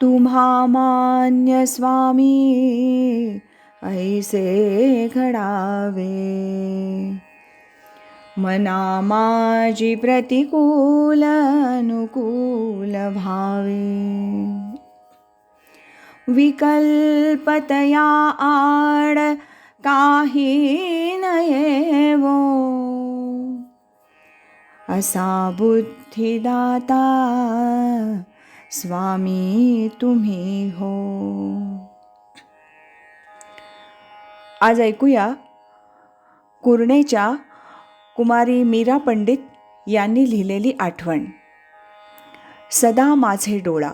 तुम्हा मान्य स्वामी ऐसे घडावे। मना माझी प्रतिकूल अनुकूल भावे विकल्पतया आड काही नयेवो असा बुद्धिदाता स्वामी तुम्ही हो. आज ऐकूया कुर्णेच्या कुमारी मीरा पंडित यांनी लिहिलेली आठवण. सदा माझे डोळा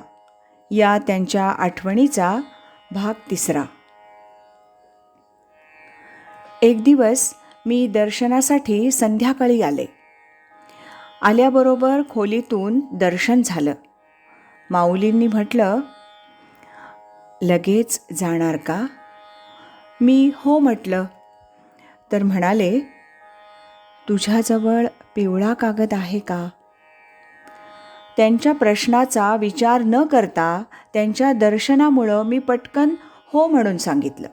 या त्यांच्या आठवणीचा भाग तिसरा. एक दिवस मी दर्शनासाठी संध्याकाळी आले. आल्याबरोबर खोलीतून दर्शन झालं. माऊलींनी म्हटलं लगेच जाणार का? मी हो म्हटलं. तर म्हणाले तुझ्याजवळ पिवळा कागद आहे का? त्यांच्या प्रश्नाचा विचार न करता त्यांच्या दर्शनामुळं मी पटकन हो म्हणून सांगितलं.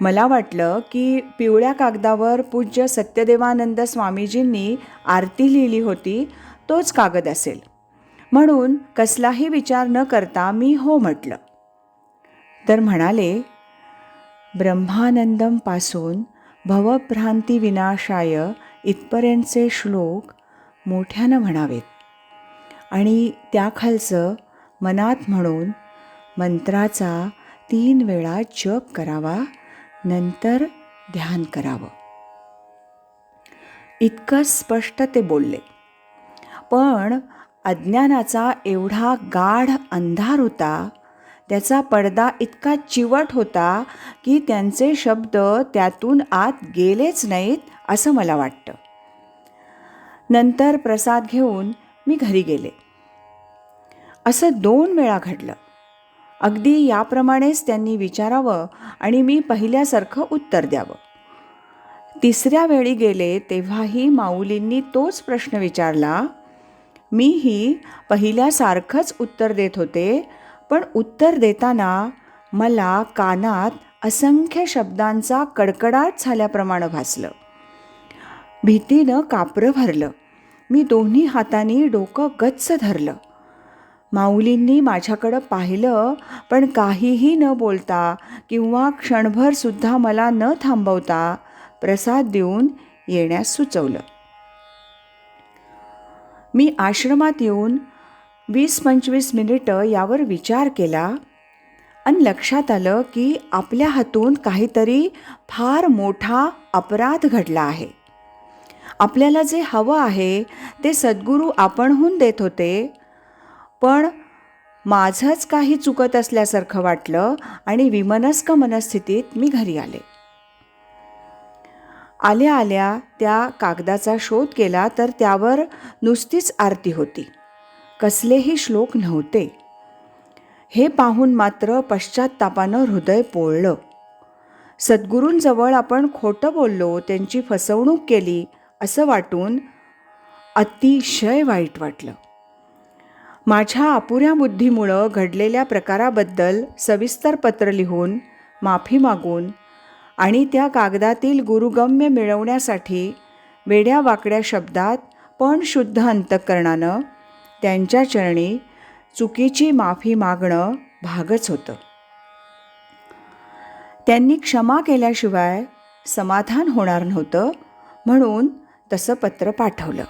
मला वाटलं की पिवळ्या कागदावर पूज्य सत्यदेवानंद स्वामीजींनी आरती लिहिली होती तोच कागद असेल. म्हणून कसलाही विचार न करता मी हो म्हटलं. तर म्हणाले ब्रह्मानंदमपासून भवभ्रांती विनाशाय इथपर्यंतचे श्लोक मोठ्यानं म्हणावेत. आणि त्याखालचं मनात म्हणून मंत्राचा तीन वेळा जप करावा. नंतर ध्यान करावं. इतकं स्पष्ट ते बोलले. पण अज्ञानाचा एवढा गाढ अंधार होता त्याचा पडदा इतका चिवट होता की त्यांचे शब्द त्यातून आत गेलेच नाहीत असं मला वाटतं. नंतर प्रसाद घेऊन मी घरी गेले. असं दोन वेळा घडलं. अगदी याप्रमाणेच त्यांनी विचारावं आणि मी पहिल्यासारखं उत्तर द्यावं. तिसऱ्या वेळी गेले तेव्हाही माऊलींनी तोच प्रश्न विचारला मीही पहिल्यासारखंच उत्तर देत होते पण उत्तर देताना मला कानात असंख्य शब्दांचा कडकडाट झाल्याप्रमाणे भासलं. भीतीनं कापरं भरलं. मी दोन्ही हातांनी डोकं गच्च धरलं. माऊलींनी माझ्याकडं पाहिलं पण काहीही न बोलता किंवा क्षणभरसुद्धा मला न थांबवता प्रसाद देऊन येण्यास सुचवलं. मी आश्रमात येऊन वीस पंचवीस मिनिटं यावर विचार केला आणि लक्षात आलं की आपल्या हातून काहीतरी फार मोठा अपराध घडला आहे. आपल्याला जे हवं आहे ते सद्गुरू आपणहून देत होते पण माझंच काही चुकत असल्यासारखं वाटलं आणि विमनस्क मनस्थितीत मी घरी आले. आल्या आल्या त्या कागदाचा शोध केला तर त्यावर नुसतीच आरती होती. कसलेही श्लोक नव्हते. हे पाहून मात्र पश्चात्तापानं हृदय पोळलं. सद्गुरूंजवळ आपण खोटं बोललो त्यांची फसवणूक केली असं वाटून अतिशय वाईट वाटलं. माझ्या अपुऱ्या बुद्धीमुळं घडलेल्या प्रकाराबद्दल सविस्तर पत्र लिहून माफी मागून आणि त्या कागदातील गुरुगम्य मिळवण्यासाठी वेड्या वाकड्या शब्दात पण शुद्ध अंतकरणानं त्यांच्या चरणी चुकीची माफी मागणं भागच होतं. त्यांनी क्षमा केल्याशिवाय समाधान होणार नव्हतं म्हणून तसं पत्र पाठवलं.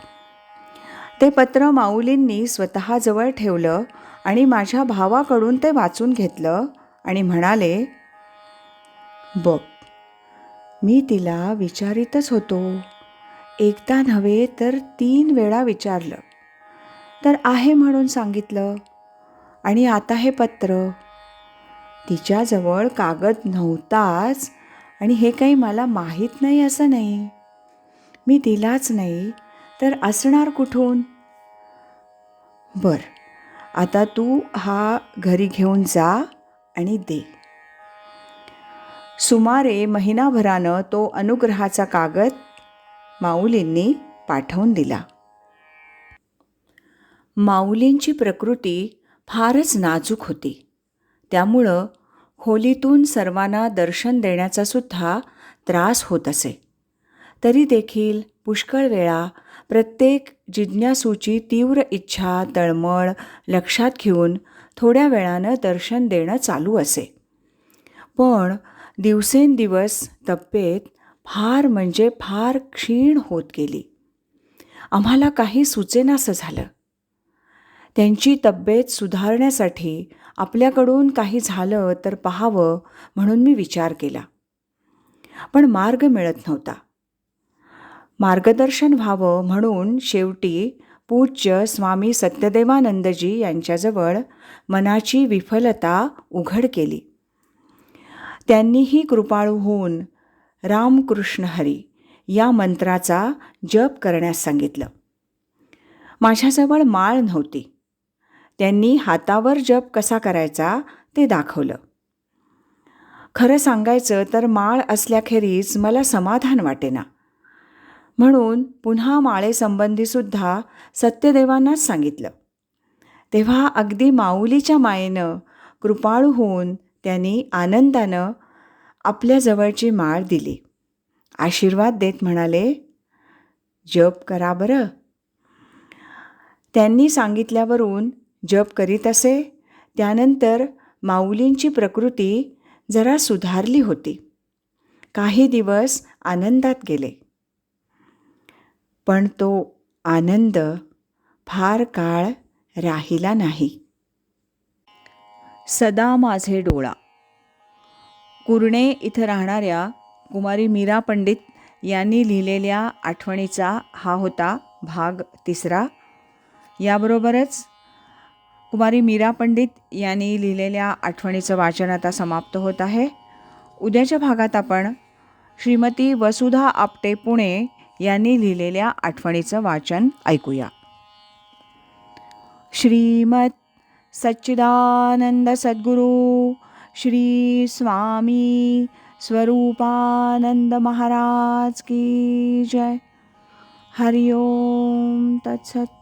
ते पत्र माऊलींनी स्वतःजवळ ठेवलं आणि माझ्या भावाकडून ते वाचून घेतलं आणि म्हणाले बघ मी तिला विचारितच होतो. एकदा नव्हे तर तीन वेळा विचारलं. तर आहे म्हणून सांगितलं. आणि आता हे पत्र. तिच्याजवळ कागद नव्हताच आणि हे काही मला माहीत नाही असं नाही. मी दिलाच नाही. तर असणार कुठून? बर. आता तू हा घरी घेऊन जा आणि दे. सुमारे महिनाभरानं तो अनुग्रहाचा कागद माऊलींनी पाठवून दिला. माऊलींची प्रकृती फारच नाजूक होती. त्यामुळं खोलीतून सर्वांना दर्शन देण्याचा सुद्धा त्रास होत असे. तरी देखील पुष्कळ वेळा प्रत्येक जिज्ञासूची तीव्र इच्छा तळमळ लक्षात घेऊन थोड्या वेळानं दर्शन देणं चालू असे. पण दिवसेंदिवस तब्येत फार म्हणजे फार क्षीण होत गेली. आम्हाला काही सुचेनासं झालं. त्यांची तब्येत सुधारण्यासाठी आपल्याकडून काही झालं तर पाहावं म्हणून मी विचार केला. पण मार्ग मिळत नव्हता. मार्गदर्शन व्हावं म्हणून शेवटी पूज्य स्वामी सत्यदेवानंदजी यांच्याजवळ मनाची विफलता उघड केली. त्यांनीही कृपाळू होऊन रामकृष्ण हरी या मंत्राचा जप करण्यास सांगितलं. माझ्याजवळ माळ नव्हती. त्यांनी हातावर जप कसा करायचा ते दाखवलं. खरं सांगायचं तर माळ असल्याखेरीज मला समाधान वाटेना. म्हणून पुन्हा माळेसंबंधीसुद्धा सत्यदेवांनाच सांगितलं. तेव्हा अगदी माऊलीच्या मायेनं कृपाळू होऊन त्यांनी आनंदानं आपल्याजवळची माळ दिली. आशीर्वाद देत म्हणाले जप करा बरं. त्यांनी सांगितल्यावरून जप करीत असे त्यानंतर माऊलींची प्रकृती जरा सुधारली होती. काही दिवस आनंदात गेले. पण तो आनंद फार काळ राहिला नाही. सदा माझे डोळा. कुरणे इथं राहणाऱ्या कुमारी मीरा पंडित यांनी लिहिलेल्या आठवणीचा हा होता भाग तिसरा. याबरोबरच कुमारी मीरा पंडित यांनी लिहिलेल्या आठवणीचं वाचन आता समाप्त होत आहे. उद्याच्या भागात आपण श्रीमती वसुधा आपटे पुणे यांनी लिहिलेल्या आठवणीचं वाचन ऐकूया. श्रीमत सच्चिदानंद सद्गुरू श्री स्वामी स्वरूपानंद महाराज की जय. हरिओम तत्सत